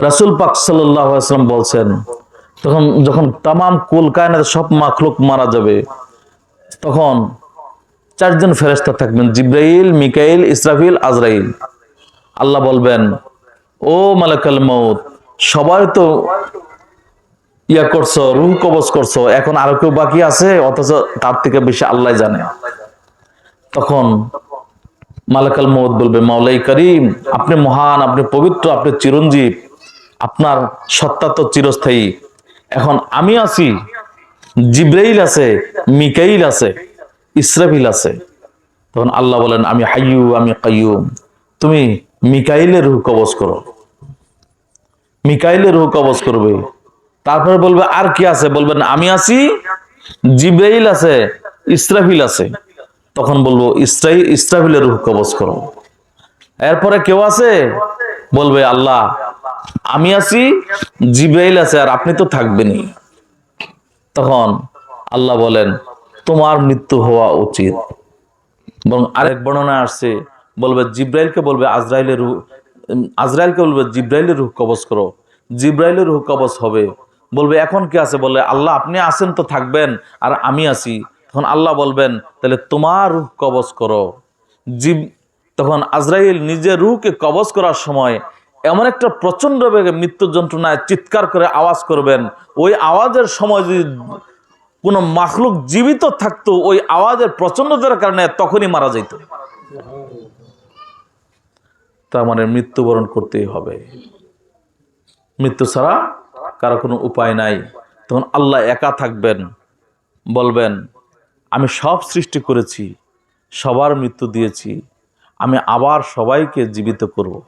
রাসুল পাক সাল্লাম বলছেন, তখন যখন তামাম কুল কায়নাত সব মাখলুক মারা যাবে, তখন চারজন ফেরেস্তা থাকবেন, জিব্রাইল, মিকাইল, ইসরাফিল, আজরাইল। আল্লাহ বলবেন, ও মালাকাল মৌত সবাই তো ইয়া করছ, রুহ কবজ করছ, এখন আরও কেউ বাকি আছে? অথচ তার থেকে বেশি আল্লাহ জানে। তখন মালাকাল মৌত বলবে, মাওলাই করিম, আপনি মহান, আপনি পবিত্র, আপনি চিরঞ্জীব। আপনার সত্তা তো চিরস্থায়ী। এখন আমি আছি, জিব্রাইল আছে, মিকাইল আছে, ইসরাফিল আছে। তখন আল্লাহ বলেন, আমি হাইয়ু, আমি কাইয়ুম। তুমি মিকাইলের রুহ কবজ করো। মিকাইলের রুহ কবজ করবে। তারপরে বলবে, আর কি আছে? বলবেন, আমি আছি, জিব্রাইল আছে, ইসরাফিল আছে। তখন বলব, ইসরাই, ইসরাফিলের রুহ কবজ করো। এরপরে কেউ আছে? বলবে, আল্লাহ আমি আছি, জিব্রাইল আছে, আর আপনি তো থাকবেনই। তখন আল্লাহ বলেন, তোমার মৃত্যু হওয়া উচিত। এবং আরেক বর্ণনা আসছে, বলবে, জিব্রাইলকে বলবে, আজরাইলের আজরাইলকে বলবে, জিব্রাইলের রুহ কবজ করো। জিব্রাইলের রুহ কবজ হবে। বলবে, এখন কি আছে? বলে আল্লাহ, আপনি আছেন তো থাকবেন, আর আমি আছি। তখন আল্লাহ বলবেন, তাহলে তোমার রুহ কবজ করো। জিব, তখন আজরাইল নিজের রুহকে কবজ করার সময় এমন একটা প্রচণ্ড বেগে মৃত্যু যন্ত্রণায় চিৎকার করে আওয়াজ করবেন। ওই আওয়াজের সময় যদি কোনো মাখলুক জীবিত থাকতো, ওই আওয়াজের প্রচন্ডতার কারণে তখনই মারা যেত। তার মানে মৃত্যুবরণ করতেই হবে। মৃত্যু ছাড়া কারও কোনো উপায় নাই। তখন আল্লাহ একা থাকবেন, বলবেন, আমি সব সৃষ্টি করেছি, সবার মৃত্যু দিয়েছি, আমি আবার সবাইকে জীবিত করব।